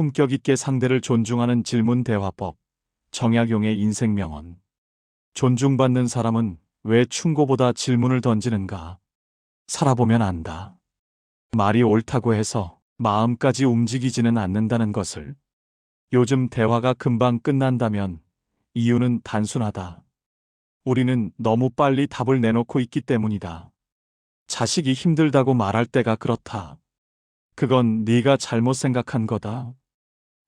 품격 있게 상대를 존중하는 질문 대화법. 정약용의 인생 명언. 존중받는 사람은 왜 충고보다 질문을 던지는가? 살아보면 안다. 말이 옳다고 해서 마음까지 움직이지는 않는다는 것을. 요즘 대화가 금방 끝난다면 이유는 단순하다. 우리는 너무 빨리 답을 내놓고 있기 때문이다. 자식이 힘들다고 말할 때가 그렇다. 그건 네가 잘못 생각한 거다.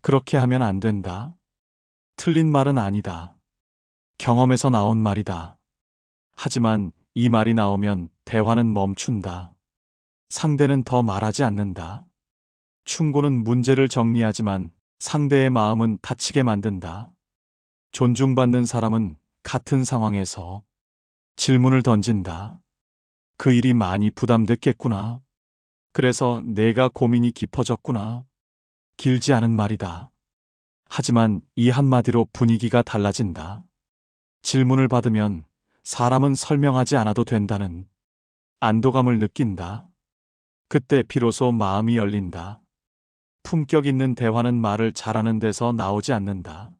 그렇게 하면 안 된다. 틀린 말은 아니다. 경험에서 나온 말이다. 하지만 이 말이 나오면 대화는 멈춘다. 상대는 더 말하지 않는다. 충고는 문제를 정리하지만 상대의 마음은 다치게 만든다. 존중받는 사람은 같은 상황에서 질문을 던진다. 그 일이 많이 부담됐겠구나. 그래서 내가 고민이 깊어졌구나. 길지 않은 말이다. 하지만 이 한마디로 분위기가 달라진다. 질문을 받으면 사람은 설명하지 않아도 된다는 안도감을 느낀다. 그때 비로소 마음이 열린다. 품격 있는 대화는 말을 잘하는 데서 나오지 않는다.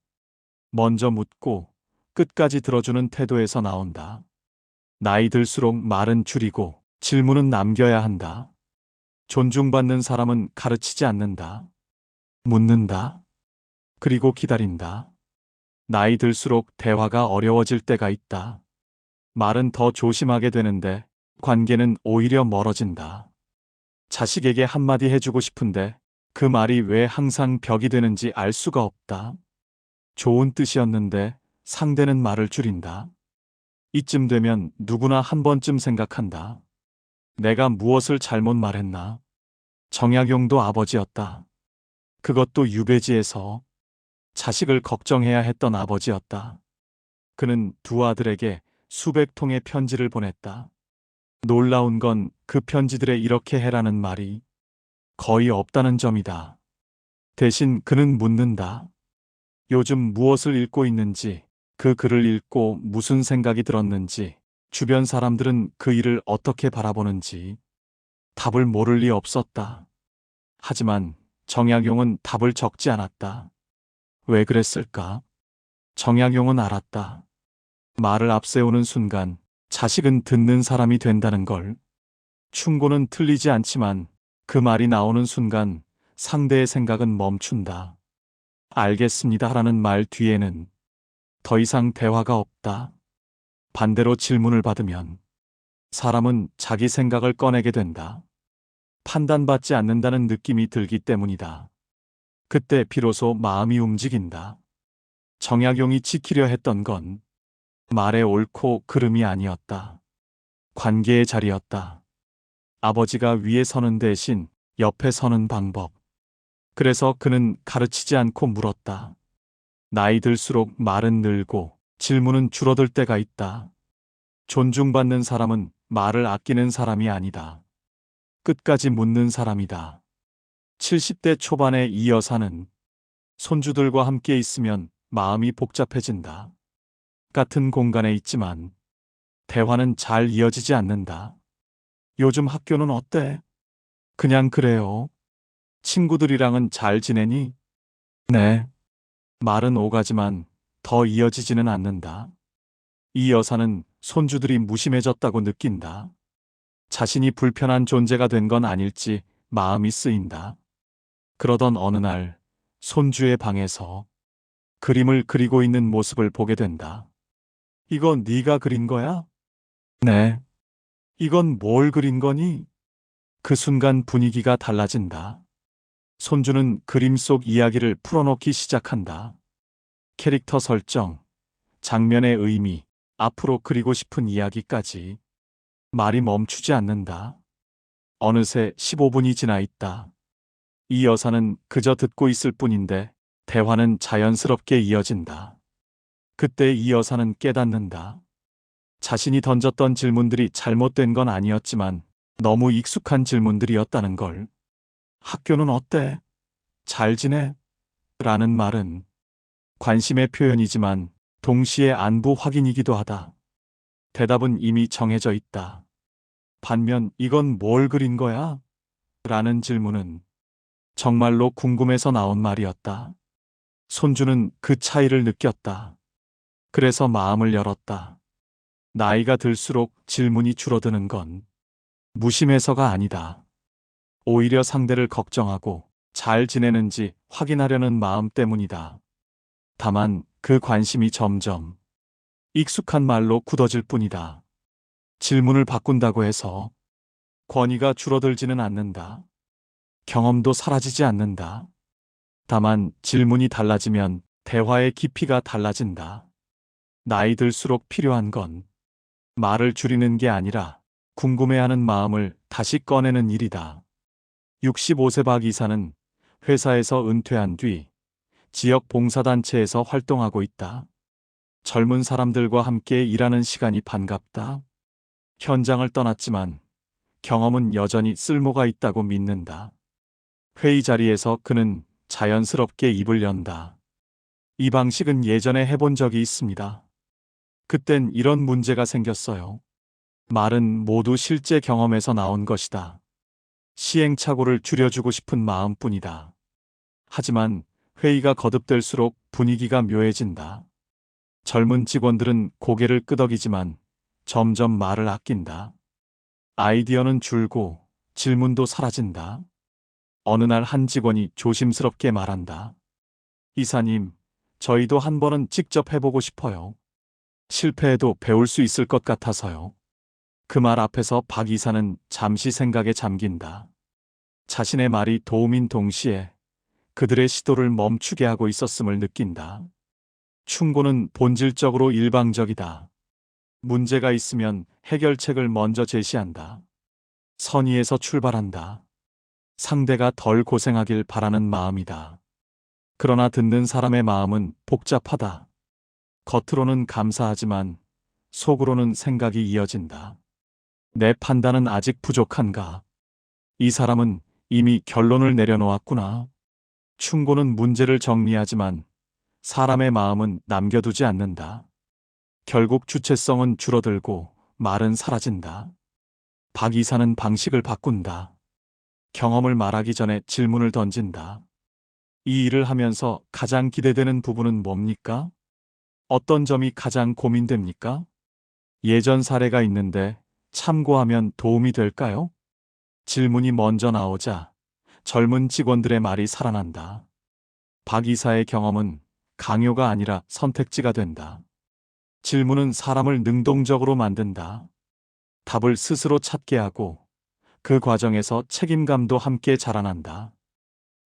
먼저 묻고 끝까지 들어주는 태도에서 나온다. 나이 들수록 말은 줄이고 질문은 남겨야 한다. 존중받는 사람은 가르치지 않는다. 묻는다. 그리고 기다린다. 나이 들수록 대화가 어려워질 때가 있다. 말은 더 조심하게 되는데 관계는 오히려 멀어진다. 자식에게 한마디 해주고 싶은데 그 말이 왜 항상 벽이 되는지 알 수가 없다. 좋은 뜻이었는데 상대는 말을 줄인다. 이쯤 되면 누구나 한 번쯤 생각한다. 내가 무엇을 잘못 말했나? 정약용도 아버지였다. 그것도 유배지에서 자식을 걱정해야 했던 아버지였다. 그는 두 아들에게 수백 통의 편지를 보냈다. 놀라운 건 그 편지들에 이렇게 해라는 말이 거의 없다는 점이다. 대신 그는 묻는다. 요즘 무엇을 읽고 있는지, 그 글을 읽고 무슨 생각이 들었는지, 주변 사람들은 그 일을 어떻게 바라보는지 답을 모를 리 없었다. 하지만 정약용은 답을 적지 않았다. 왜 그랬을까? 정약용은 알았다. 말을 앞세우는 순간 자식은 듣는 사람이 된다는 걸. 충고는 틀리지 않지만 그 말이 나오는 순간 상대의 생각은 멈춘다. 알겠습니다 라는 말 뒤에는 더 이상 대화가 없다. 반대로 질문을 받으면 사람은 자기 생각을 꺼내게 된다. 판단받지 않는다는 느낌이 들기 때문이다. 그때 비로소 마음이 움직인다. 정약용이 지키려 했던 건 말의 옳고 그름이 아니었다. 관계의 자리였다. 아버지가 위에 서는 대신 옆에 서는 방법. 그래서 그는 가르치지 않고 물었다. 나이 들수록 말은 늘고 질문은 줄어들 때가 있다. 존중받는 사람은 말을 아끼는 사람이 아니다. 끝까지 묻는 사람이다. 70대 초반의 이 여사는 손주들과 함께 있으면 마음이 복잡해진다. 같은 공간에 있지만 대화는 잘 이어지지 않는다. 요즘 학교는 어때? 그냥 그래요. 친구들이랑은 잘 지내니? 네. 말은 오가지만 더 이어지지는 않는다. 이 여사는 손주들이 무심해졌다고 느낀다. 자신이 불편한 존재가 된 건 아닐지 마음이 쓰인다. 그러던 어느 날 손주의 방에서 그림을 그리고 있는 모습을 보게 된다. 이거 네가 그린 거야? 네. 이건 뭘 그린 거니? 그 순간 분위기가 달라진다. 손주는 그림 속 이야기를 풀어놓기 시작한다. 캐릭터 설정, 장면의 의미, 앞으로 그리고 싶은 이야기까지 말이 멈추지 않는다. 어느새 15분이 지나 있다. 이 여사는 그저 듣고 있을 뿐인데 대화는 자연스럽게 이어진다. 그때 이 여사는 깨닫는다. 자신이 던졌던 질문들이 잘못된 건 아니었지만 너무 익숙한 질문들이었다는 걸. 학교는 어때? 잘 지내? 라는 말은 관심의 표현이지만 동시에 안부 확인이기도 하다. 대답은 이미 정해져 있다. 반면 이건 뭘 그린 거야? 라는 질문은 정말로 궁금해서 나온 말이었다. 손주는 그 차이를 느꼈다. 그래서 마음을 열었다. 나이가 들수록 질문이 줄어드는 건 무심해서가 아니다. 오히려 상대를 걱정하고 잘 지내는지 확인하려는 마음 때문이다. 다만 그 관심이 점점 익숙한 말로 굳어질 뿐이다. 질문을 바꾼다고 해서 권위가 줄어들지는 않는다. 경험도 사라지지 않는다. 다만 질문이 달라지면 대화의 깊이가 달라진다. 나이 들수록 필요한 건 말을 줄이는 게 아니라 궁금해하는 마음을 다시 꺼내는 일이다. 65세 박 이사는 회사에서 은퇴한 뒤 지역 봉사단체에서 활동하고 있다. 젊은 사람들과 함께 일하는 시간이 반갑다. 현장을 떠났지만 경험은 여전히 쓸모가 있다고 믿는다. 회의 자리에서 그는 자연스럽게 입을 연다. 이 방식은 예전에 해본 적이 있습니다. 그땐 이런 문제가 생겼어요. 말은 모두 실제 경험에서 나온 것이다. 시행착오를 줄여주고 싶은 마음뿐이다. 하지만 회의가 거듭될수록 분위기가 묘해진다. 젊은 직원들은 고개를 끄덕이지만 점점 말을 아낀다. 아이디어는 줄고 질문도 사라진다. 어느 날 한 직원이 조심스럽게 말한다. 이사님, 저희도 한 번은 직접 해보고 싶어요. 실패해도 배울 수 있을 것 같아서요. 그 말 앞에서 박 이사는 잠시 생각에 잠긴다. 자신의 말이 도움인 동시에 그들의 시도를 멈추게 하고 있었음을 느낀다. 충고는 본질적으로 일방적이다. 문제가 있으면 해결책을 먼저 제시한다. 선의에서 출발한다. 상대가 덜 고생하길 바라는 마음이다. 그러나 듣는 사람의 마음은 복잡하다. 겉으로는 감사하지만 속으로는 생각이 이어진다. 내 판단은 아직 부족한가? 이 사람은 이미 결론을 내려놓았구나. 충고는 문제를 정리하지만 사람의 마음은 남겨두지 않는다. 결국 주체성은 줄어들고 말은 사라진다. 박 이사는 방식을 바꾼다. 경험을 말하기 전에 질문을 던진다. 이 일을 하면서 가장 기대되는 부분은 뭡니까? 어떤 점이 가장 고민됩니까? 예전 사례가 있는데 참고하면 도움이 될까요? 질문이 먼저 나오자 젊은 직원들의 말이 살아난다. 박 이사의 경험은 강요가 아니라 선택지가 된다. 질문은 사람을 능동적으로 만든다. 답을 스스로 찾게 하고 그 과정에서 책임감도 함께 자라난다.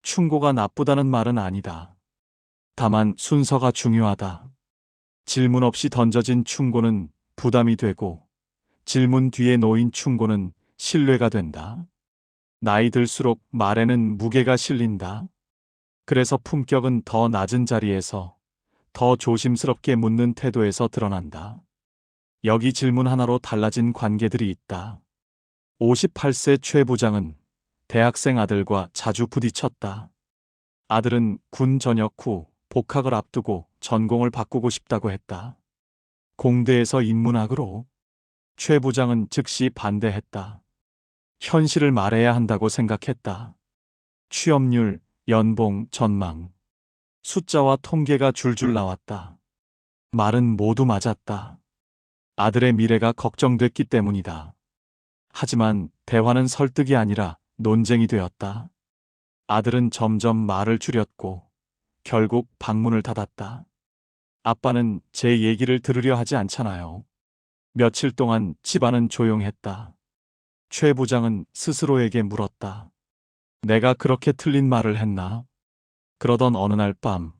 충고가 나쁘다는 말은 아니다. 다만 순서가 중요하다. 질문 없이 던져진 충고는 부담이 되고 질문 뒤에 놓인 충고는 신뢰가 된다. 나이 들수록 말에는 무게가 실린다. 그래서 품격은 더 낮은 자리에서 더 조심스럽게 묻는 태도에서 드러난다. 여기 질문 하나로 달라진 관계들이 있다. 58세 최 부장은 대학생 아들과 자주 부딪혔다. 아들은 군 전역 후 복학을 앞두고 전공을 바꾸고 싶다고 했다. 공대에서 인문학으로 최 부장은 즉시 반대했다. 현실을 말해야 한다고 생각했다. 취업률, 연봉, 전망, 숫자와 통계가 줄줄 나왔다. 말은 모두 맞았다. 아들의 미래가 걱정됐기 때문이다. 하지만 대화는 설득이 아니라 논쟁이 되었다. 아들은 점점 말을 줄였고 결국 방문을 닫았다. 아빠는 제 얘기를 들으려 하지 않잖아요. 며칠 동안 집안은 조용했다. 최 부장은 스스로에게 물었다. 내가 그렇게 틀린 말을 했나? 그러던 어느 날 밤,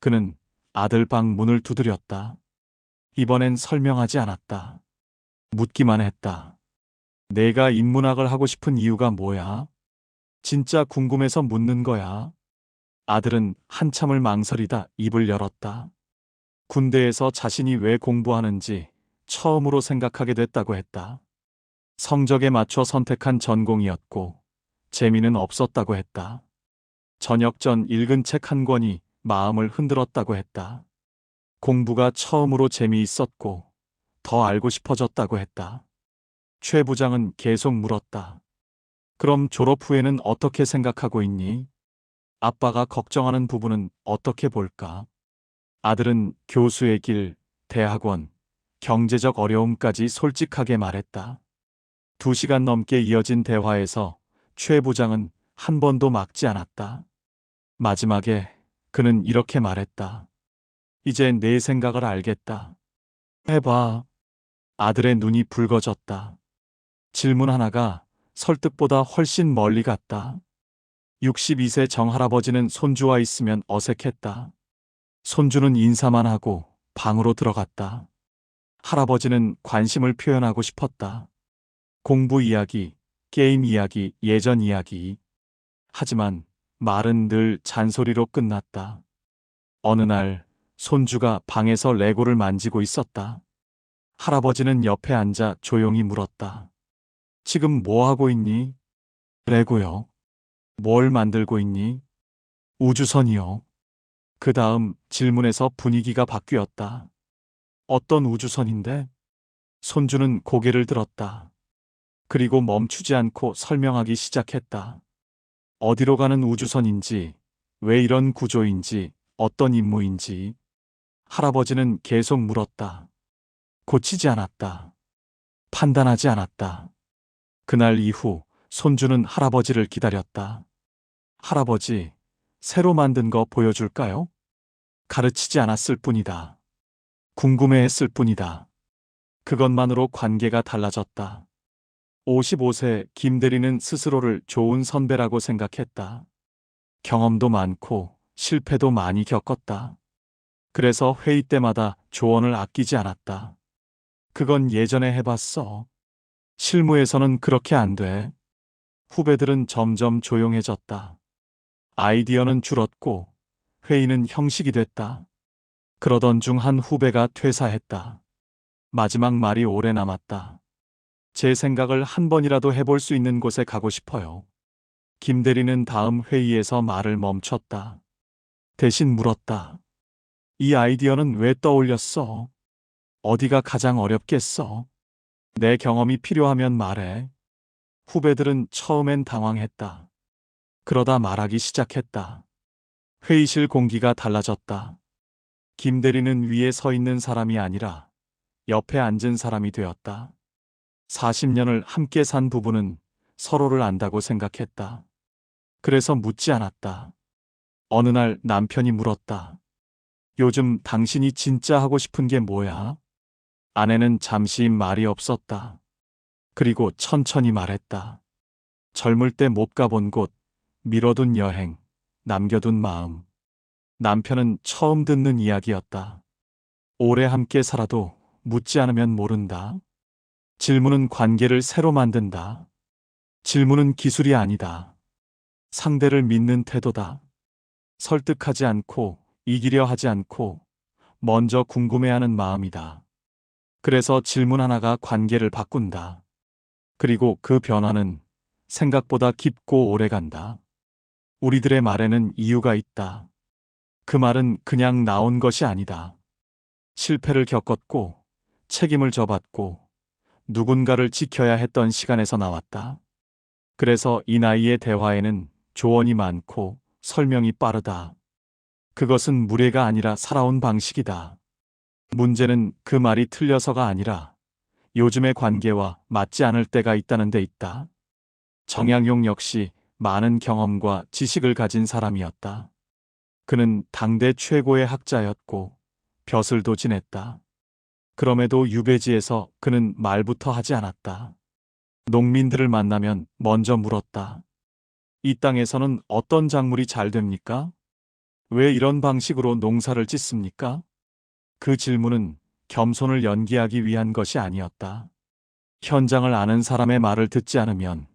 그는 아들 방 문을 두드렸다. 이번엔 설명하지 않았다. 묻기만 했다. 내가 인문학을 하고 싶은 이유가 뭐야? 진짜 궁금해서 묻는 거야. 아들은 한참을 망설이다 입을 열었다. 군대에서 자신이 왜 공부하는지 처음으로 생각하게 됐다고 했다. 성적에 맞춰 선택한 전공이었고 재미는 없었다고 했다. 저녁 전 읽은 책 한 권이 마음을 흔들었다고 했다. 공부가 처음으로 재미있었고 더 알고 싶어졌다고 했다. 최 부장은 계속 물었다. 그럼 졸업 후에는 어떻게 생각하고 있니? 아빠가 걱정하는 부분은 어떻게 볼까? 아들은 교수의 길, 대학원, 경제적 어려움까지 솔직하게 말했다. 두 시간 넘게 이어진 대화에서 최 부장은 한 번도 막지 않았다. 마지막에 그는 이렇게 말했다. 이제 내 생각을 알겠다. 해봐. 아들의 눈이 붉어졌다. 질문 하나가 설득보다 훨씬 멀리 갔다. 62세 정할아버지는 손주와 있으면 어색했다. 손주는 인사만 하고 방으로 들어갔다. 할아버지는 관심을 표현하고 싶었다. 공부 이야기, 게임 이야기, 예전 이야기. 하지만 말은 늘 잔소리로 끝났다. 어느 날 손주가 방에서 레고를 만지고 있었다. 할아버지는 옆에 앉아 조용히 물었다. 지금 뭐 하고 있니? 레고요. 뭘 만들고 있니? 우주선이요. 그 다음 질문에서 분위기가 바뀌었다. 어떤 우주선인데? 손주는 고개를 들었다. 그리고 멈추지 않고 설명하기 시작했다. 어디로 가는 우주선인지, 왜 이런 구조인지, 어떤 임무인지. 할아버지는 계속 물었다. 고치지 않았다. 판단하지 않았다. 그날 이후 손주는 할아버지를 기다렸다. 할아버지, 새로 만든 거 보여줄까요? 가르치지 않았을 뿐이다. 궁금해했을 뿐이다. 그것만으로 관계가 달라졌다. 55세 김대리는 스스로를 좋은 선배라고 생각했다. 경험도 많고 실패도 많이 겪었다. 그래서 회의 때마다 조언을 아끼지 않았다. 그건 예전에 해봤어. 실무에서는 그렇게 안 돼. 후배들은 점점 조용해졌다. 아이디어는 줄었고 회의는 형식이 됐다. 그러던 중 한 후배가 퇴사했다. 마지막 말이 오래 남았다. 제 생각을 한 번이라도 해볼 수 있는 곳에 가고 싶어요. 김 대리는 다음 회의에서 말을 멈췄다. 대신 물었다. 이 아이디어는 왜 떠올렸어? 어디가 가장 어렵겠어? 내 경험이 필요하면 말해. 후배들은 처음엔 당황했다. 그러다 말하기 시작했다. 회의실 공기가 달라졌다. 김 대리는 위에 서 있는 사람이 아니라 옆에 앉은 사람이 되었다. 40년을 함께 산 부부는 서로를 안다고 생각했다. 그래서 묻지 않았다. 어느 날 남편이 물었다. 요즘 당신이 진짜 하고 싶은 게 뭐야? 아내는 잠시 말이 없었다. 그리고 천천히 말했다. 젊을 때 못 가본 곳, 미뤄둔 여행, 남겨둔 마음. 남편은 처음 듣는 이야기였다. 오래 함께 살아도 묻지 않으면 모른다. 질문은 관계를 새로 만든다. 질문은 기술이 아니다. 상대를 믿는 태도다. 설득하지 않고 이기려 하지 않고 먼저 궁금해하는 마음이다. 그래서 질문 하나가 관계를 바꾼다. 그리고 그 변화는 생각보다 깊고 오래 간다. 우리들의 말에는 이유가 있다. 그 말은 그냥 나온 것이 아니다. 실패를 겪었고, 책임을 져봤고, 누군가를 지켜야 했던 시간에서 나왔다. 그래서 이 나이의 대화에는 조언이 많고 설명이 빠르다. 그것은 무례가 아니라 살아온 방식이다. 문제는 그 말이 틀려서가 아니라 요즘의 관계와 맞지 않을 때가 있다는 데 있다. 정양용 역시 많은 경험과 지식을 가진 사람이었다. 그는 당대 최고의 학자였고 벼슬도 지냈다. 그럼에도 유배지에서 그는 말부터 하지 않았다. 농민들을 만나면 먼저 물었다. 이 땅에서는 어떤 작물이 잘 됩니까? 왜 이런 방식으로 농사를 짓습니까? 그 질문은 겸손을 연기하기 위한 것이 아니었다. 현장을 아는 사람의 말을 듣지 않으면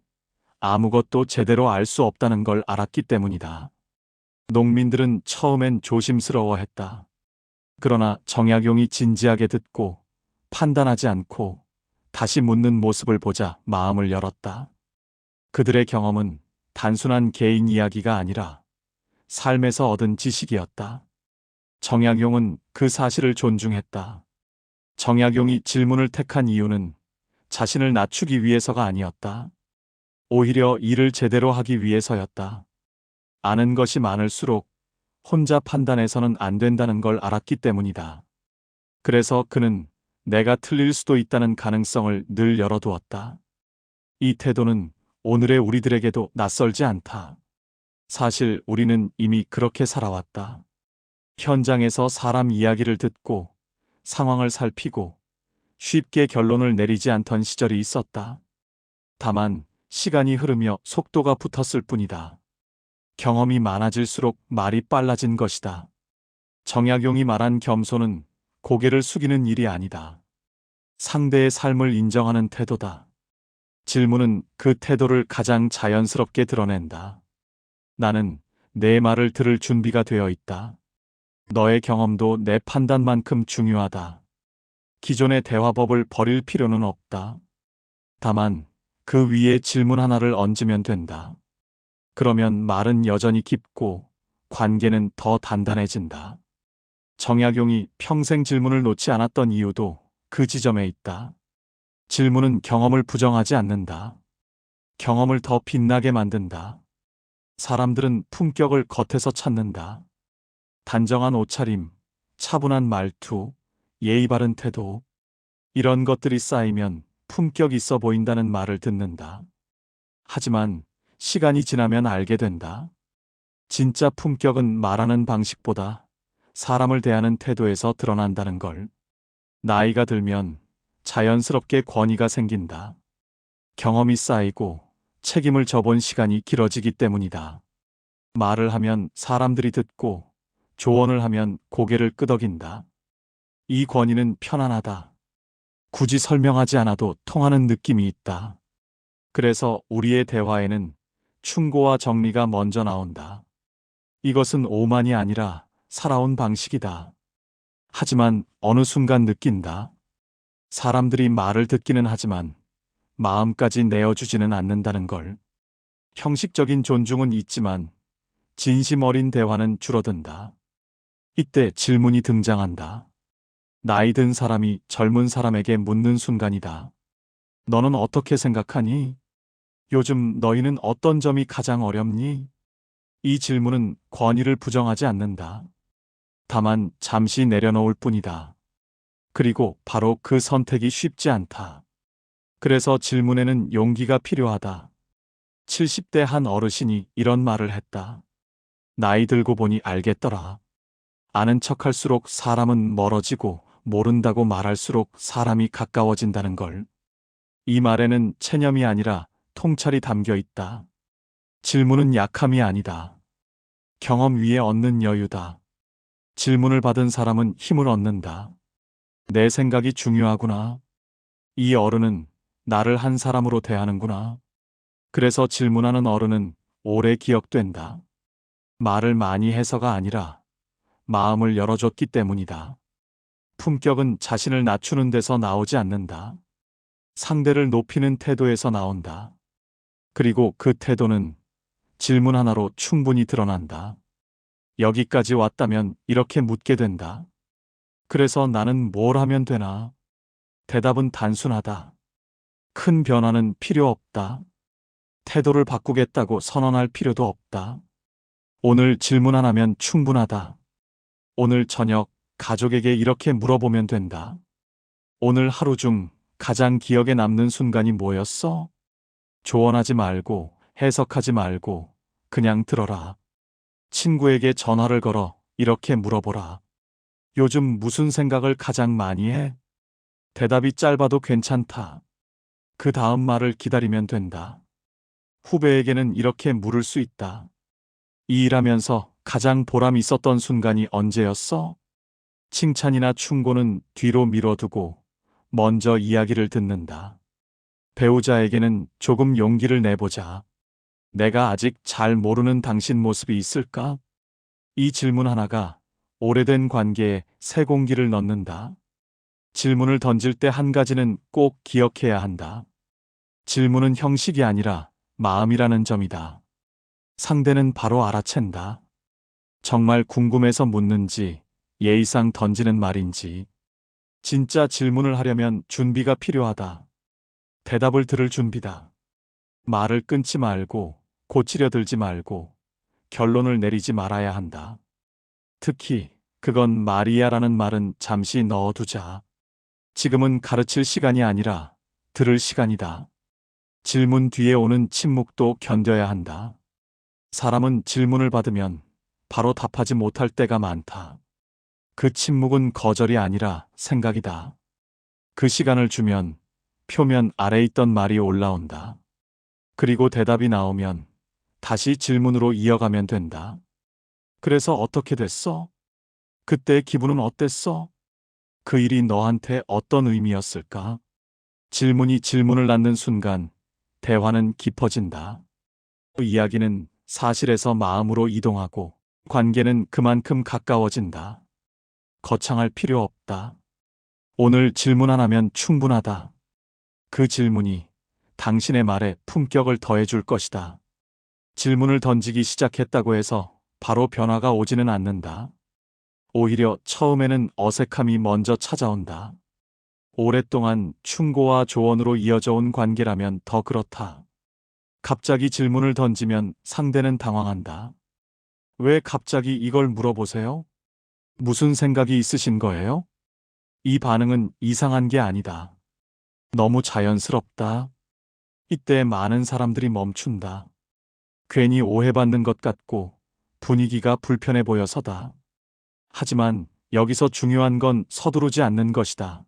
아무것도 제대로 알 수 없다는 걸 알았기 때문이다. 농민들은 처음엔 조심스러워했다. 그러나 정약용이 진지하게 듣고 판단하지 않고 다시 묻는 모습을 보자 마음을 열었다. 그들의 경험은 단순한 개인 이야기가 아니라 삶에서 얻은 지식이었다. 정약용은 그 사실을 존중했다. 정약용이 질문을 택한 이유는 자신을 낮추기 위해서가 아니었다. 오히려 일을 제대로 하기 위해서였다. 아는 것이 많을수록 혼자 판단해서는 안 된다는 걸 알았기 때문이다. 그래서 그는 내가 틀릴 수도 있다는 가능성을 늘 열어두었다. 이 태도는 오늘의 우리들에게도 낯설지 않다. 사실 우리는 이미 그렇게 살아왔다. 현장에서 사람 이야기를 듣고 상황을 살피고 쉽게 결론을 내리지 않던 시절이 있었다. 다만 시간이 흐르며 속도가 붙었을 뿐이다. 경험이 많아질수록 말이 빨라진 것이다. 정약용이 말한 겸손은 고개를 숙이는 일이 아니다. 상대의 삶을 인정하는 태도다. 질문은 그 태도를 가장 자연스럽게 드러낸다. 나는 내 말을 들을 준비가 되어 있다. 너의 경험도 내 판단만큼 중요하다. 기존의 대화법을 버릴 필요는 없다. 다만 그 위에 질문 하나를 얹으면 된다. 그러면 말은 여전히 깊고 관계는 더 단단해진다. 정약용이 평생 질문을 놓지 않았던 이유도 그 지점에 있다. 질문은 경험을 부정하지 않는다. 경험을 더 빛나게 만든다. 사람들은 품격을 겉에서 찾는다. 단정한 옷차림, 차분한 말투, 예의 바른 태도. 이런 것들이 쌓이면 품격 있어 보인다는 말을 듣는다. 하지만 시간이 지나면 알게 된다. 진짜 품격은 말하는 방식보다 사람을 대하는 태도에서 드러난다는 걸. 나이가 들면 자연스럽게 권위가 생긴다. 경험이 쌓이고 책임을 져본 시간이 길어지기 때문이다. 말을 하면 사람들이 듣고 조언을 하면 고개를 끄덕인다. 이 권위는 편안하다. 굳이 설명하지 않아도 통하는 느낌이 있다. 그래서 우리의 대화에는 충고와 정리가 먼저 나온다. 이것은 오만이 아니라 살아온 방식이다. 하지만 어느 순간 느낀다. 사람들이 말을 듣기는 하지만 마음까지 내어주지는 않는다는 걸. 형식적인 존중은 있지만 진심 어린 대화는 줄어든다. 이때 질문이 등장한다. 나이 든 사람이 젊은 사람에게 묻는 순간이다. 너는 어떻게 생각하니? 요즘 너희는 어떤 점이 가장 어렵니? 이 질문은 권위를 부정하지 않는다. 다만 잠시 내려놓을 뿐이다. 그리고 바로 그 선택이 쉽지 않다. 그래서 질문에는 용기가 필요하다. 70대 한 어르신이 이런 말을 했다. 나이 들고 보니 알겠더라. 아는 척 할수록 사람은 멀어지고 모른다고 말할수록 사람이 가까워진다는 걸. 이 말에는 체념이 아니라 통찰이 담겨 있다. 질문은 약함이 아니다. 경험 위에 얻는 여유다. 질문을 받은 사람은 힘을 얻는다. 내 생각이 중요하구나. 이 어른은 나를 한 사람으로 대하는구나. 그래서 질문하는 어른은 오래 기억된다. 말을 많이 해서가 아니라 마음을 열어줬기 때문이다. 품격은 자신을 낮추는 데서 나오지 않는다. 상대를 높이는 태도에서 나온다. 그리고 그 태도는 질문 하나로 충분히 드러난다. 여기까지 왔다면 이렇게 묻게 된다. 그래서 나는 뭘 하면 되나? 대답은 단순하다. 큰 변화는 필요 없다. 태도를 바꾸겠다고 선언할 필요도 없다. 오늘 질문 하나면 충분하다. 오늘 저녁 가족에게 이렇게 물어보면 된다. 오늘 하루 중 가장 기억에 남는 순간이 뭐였어? 조언하지 말고 해석하지 말고 그냥 들어라. 친구에게 전화를 걸어 이렇게 물어보라. 요즘 무슨 생각을 가장 많이 해? 대답이 짧아도 괜찮다. 그 다음 말을 기다리면 된다. 후배에게는 이렇게 물을 수 있다. 이 일하면서 가장 보람 있었던 순간이 언제였어? 칭찬이나 충고는 뒤로 미뤄두고 먼저 이야기를 듣는다. 배우자에게는 조금 용기를 내보자. 내가 아직 잘 모르는 당신 모습이 있을까? 이 질문 하나가 오래된 관계에 새 공기를 넣는다. 질문을 던질 때 한 가지는 꼭 기억해야 한다. 질문은 형식이 아니라 마음이라는 점이다. 상대는 바로 알아챈다. 정말 궁금해서 묻는지 예의상 던지는 말인지 진짜 질문을 하려면 준비가 필요하다. 대답을 들을 준비다. 말을 끊지 말고 고치려 들지 말고 결론을 내리지 말아야 한다. 특히 그건 마리아라는 말은 잠시 넣어두자. 지금은 가르칠 시간이 아니라 들을 시간이다. 질문 뒤에 오는 침묵도 견뎌야 한다. 사람은 질문을 받으면 바로 답하지 못할 때가 많다. 그 침묵은 거절이 아니라 생각이다. 그 시간을 주면 표면 아래 있던 말이 올라온다. 그리고 대답이 나오면 다시 질문으로 이어가면 된다. 그래서 어떻게 됐어? 그때 기분은 어땠어? 그 일이 너한테 어떤 의미였을까? 질문이 질문을 낳는 순간 대화는 깊어진다. 그 이야기는 사실에서 마음으로 이동하고 관계는 그만큼 가까워진다. 거창할 필요 없다. 오늘 질문 하나면 충분하다. 그 질문이 당신의 말에 품격을 더해줄 것이다. 질문을 던지기 시작했다고 해서 바로 변화가 오지는 않는다. 오히려 처음에는 어색함이 먼저 찾아온다. 오랫동안 충고와 조언으로 이어져 온 관계라면 더 그렇다. 갑자기 질문을 던지면 상대는 당황한다. 왜 갑자기 이걸 물어보세요? 무슨 생각이 있으신 거예요? 이 반응은 이상한 게 아니다. 너무 자연스럽다. 이때 많은 사람들이 멈춘다. 괜히 오해받는 것 같고 분위기가 불편해 보여서다. 하지만 여기서 중요한 건 서두르지 않는 것이다.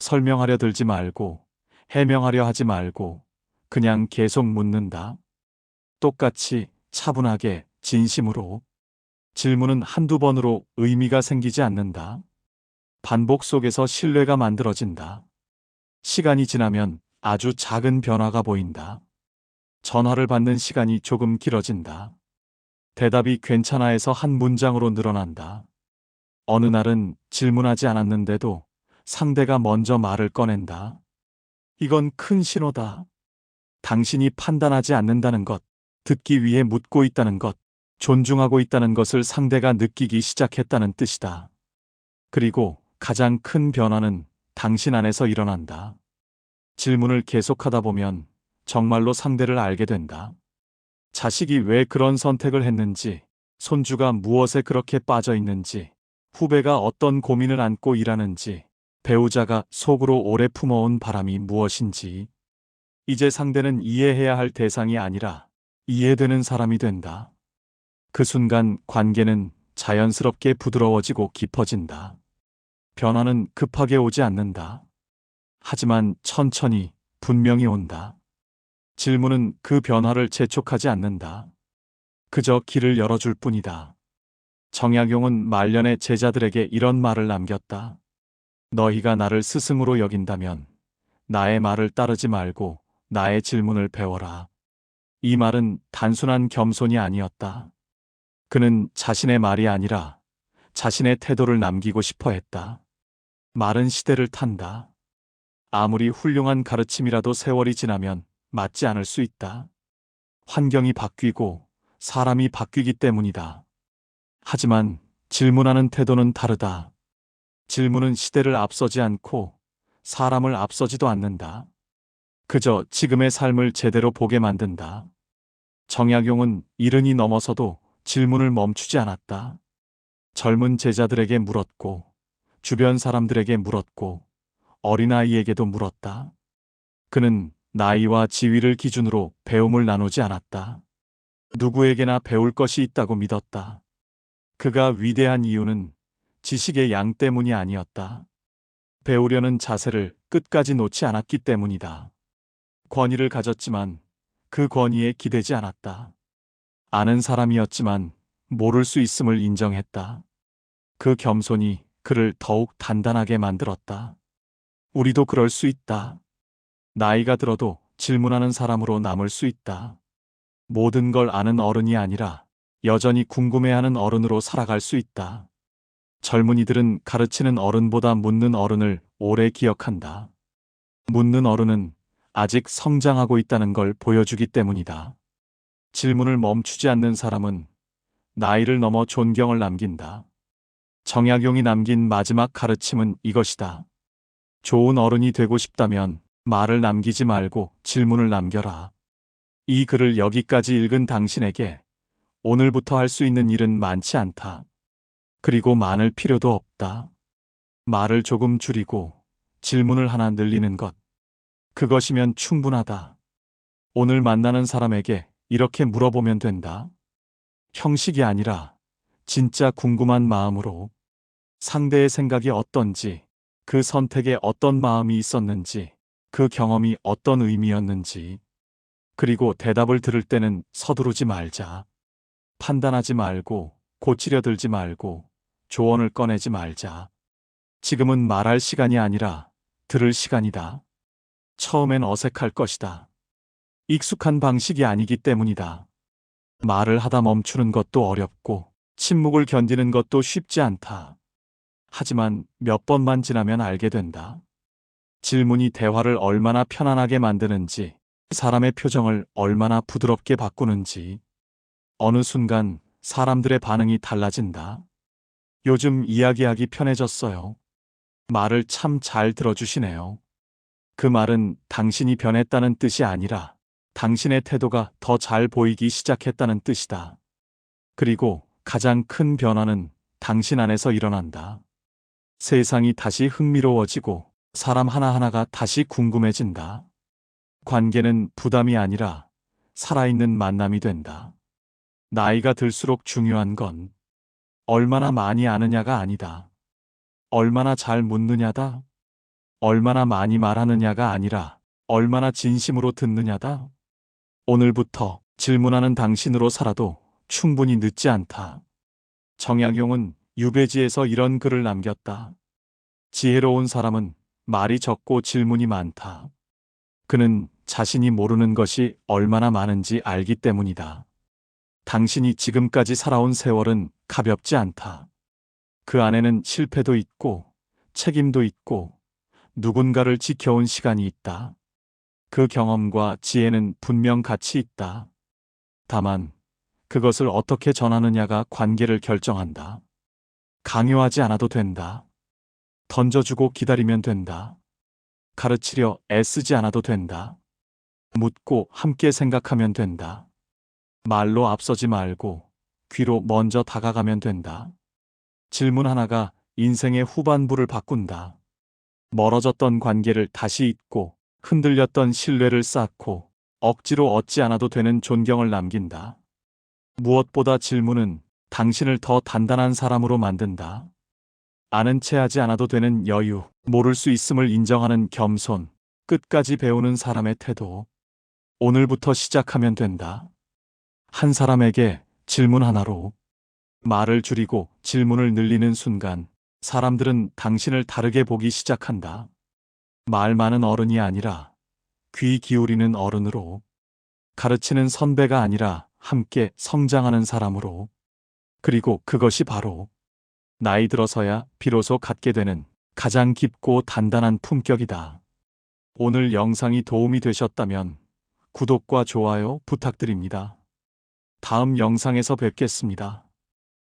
설명하려 들지 말고 해명하려 하지 말고 그냥 계속 묻는다. 똑같이 차분하게 진심으로 질문은 한두 번으로 의미가 생기지 않는다. 반복 속에서 신뢰가 만들어진다. 시간이 지나면 아주 작은 변화가 보인다. 전화를 받는 시간이 조금 길어진다. 대답이 괜찮아에서 한 문장으로 늘어난다. 어느 날은 질문하지 않았는데도 상대가 먼저 말을 꺼낸다. 이건 큰 신호다. 당신이 판단하지 않는다는 것, 듣기 위해 묻고 있다는 것, 존중하고 있다는 것을 상대가 느끼기 시작했다는 뜻이다. 그리고 가장 큰 변화는 당신 안에서 일어난다. 질문을 계속하다 보면 정말로 상대를 알게 된다. 자식이 왜 그런 선택을 했는지, 손주가 무엇에 그렇게 빠져 있는지, 후배가 어떤 고민을 안고 일하는지, 배우자가 속으로 오래 품어온 바람이 무엇인지, 이제 상대는 이해해야 할 대상이 아니라 이해되는 사람이 된다. 그 순간 관계는 자연스럽게 부드러워지고 깊어진다. 변화는 급하게 오지 않는다. 하지만 천천히 분명히 온다. 질문은 그 변화를 재촉하지 않는다. 그저 길을 열어줄 뿐이다. 정약용은 말년의 제자들에게 이런 말을 남겼다. 너희가 나를 스승으로 여긴다면 나의 말을 따르지 말고 나의 질문을 배워라. 이 말은 단순한 겸손이 아니었다. 그는 자신의 말이 아니라 자신의 태도를 남기고 싶어 했다. 말은 시대를 탄다. 아무리 훌륭한 가르침이라도 세월이 지나면 맞지 않을 수 있다. 환경이 바뀌고 사람이 바뀌기 때문이다. 하지만 질문하는 태도는 다르다. 질문은 시대를 앞서지 않고 사람을 앞서지도 않는다. 그저 지금의 삶을 제대로 보게 만든다. 정약용은 이른이 넘어서도 질문을 멈추지 않았다. 젊은 제자들에게 물었고, 주변 사람들에게 물었고, 어린아이에게도 물었다. 그는 나이와 지위를 기준으로 배움을 나누지 않았다. 누구에게나 배울 것이 있다고 믿었다. 그가 위대한 이유는 지식의 양 때문이 아니었다. 배우려는 자세를 끝까지 놓지 않았기 때문이다. 권위를 가졌지만 그 권위에 기대지 않았다. 아는 사람이었지만 모를 수 있음을 인정했다. 그 겸손이 그를 더욱 단단하게 만들었다. 우리도 그럴 수 있다. 나이가 들어도 질문하는 사람으로 남을 수 있다. 모든 걸 아는 어른이 아니라 여전히 궁금해하는 어른으로 살아갈 수 있다. 젊은이들은 가르치는 어른보다 묻는 어른을 오래 기억한다. 묻는 어른은 아직 성장하고 있다는 걸 보여주기 때문이다. 질문을 멈추지 않는 사람은 나이를 넘어 존경을 남긴다. 정약용이 남긴 마지막 가르침은 이것이다. 좋은 어른이 되고 싶다면 말을 남기지 말고 질문을 남겨라. 이 글을 여기까지 읽은 당신에게 오늘부터 할 수 있는 일은 많지 않다. 그리고 많을 필요도 없다. 말을 조금 줄이고 질문을 하나 늘리는 것. 그것이면 충분하다. 오늘 만나는 사람에게 이렇게 물어보면 된다. 형식이 아니라 진짜 궁금한 마음으로 상대의 생각이 어떤지, 그 선택에 어떤 마음이 있었는지, 그 경험이 어떤 의미였는지, 그리고 대답을 들을 때는 서두르지 말자. 판단하지 말고, 고치려 들지 말고, 조언을 꺼내지 말자. 지금은 말할 시간이 아니라 들을 시간이다. 처음엔 어색할 것이다. 익숙한 방식이 아니기 때문이다. 말을 하다 멈추는 것도 어렵고, 침묵을 견디는 것도 쉽지 않다. 하지만 몇 번만 지나면 알게 된다. 질문이 대화를 얼마나 편안하게 만드는지, 사람의 표정을 얼마나 부드럽게 바꾸는지, 어느 순간 사람들의 반응이 달라진다. 요즘 이야기하기 편해졌어요. 말을 참 잘 들어주시네요. 그 말은 당신이 변했다는 뜻이 아니라 당신의 태도가 더 잘 보이기 시작했다는 뜻이다. 그리고 가장 큰 변화는 당신 안에서 일어난다. 세상이 다시 흥미로워지고 사람 하나하나가 다시 궁금해진다. 관계는 부담이 아니라 살아있는 만남이 된다. 나이가 들수록 중요한 건 얼마나 많이 아느냐가 아니다. 얼마나 잘 묻느냐다. 얼마나 많이 말하느냐가 아니라 얼마나 진심으로 듣느냐다. 오늘부터 질문하는 당신으로 살아도 충분히 늦지 않다. 정약용은 유배지에서 이런 글을 남겼다. 지혜로운 사람은 말이 적고 질문이 많다. 그는 자신이 모르는 것이 얼마나 많은지 알기 때문이다. 당신이 지금까지 살아온 세월은 가볍지 않다. 그 안에는 실패도 있고, 책임도 있고, 누군가를 지켜온 시간이 있다. 그 경험과 지혜는 분명 가치 있다. 다만, 그것을 어떻게 전하느냐가 관계를 결정한다. 강요하지 않아도 된다. 던져주고 기다리면 된다. 가르치려 애쓰지 않아도 된다. 묻고 함께 생각하면 된다. 말로 앞서지 말고 귀로 먼저 다가가면 된다. 질문 하나가 인생의 후반부를 바꾼다. 멀어졌던 관계를 다시 잇고 흔들렸던 신뢰를 쌓고 억지로 얻지 않아도 되는 존경을 남긴다. 무엇보다 질문은 당신을 더 단단한 사람으로 만든다. 아는 체 하지 않아도 되는 여유, 모를 수 있음을 인정하는 겸손, 끝까지 배우는 사람의 태도. 오늘부터 시작하면 된다. 한 사람에게 질문 하나로 말을 줄이고 질문을 늘리는 순간 사람들은 당신을 다르게 보기 시작한다. 말 많은 어른이 아니라 귀 기울이는 어른으로 가르치는 선배가 아니라 함께 성장하는 사람으로 그리고 그것이 바로 나이 들어서야 비로소 갖게 되는 가장 깊고 단단한 품격이다. 오늘 영상이 도움이 되셨다면 구독과 좋아요 부탁드립니다. 다음 영상에서 뵙겠습니다.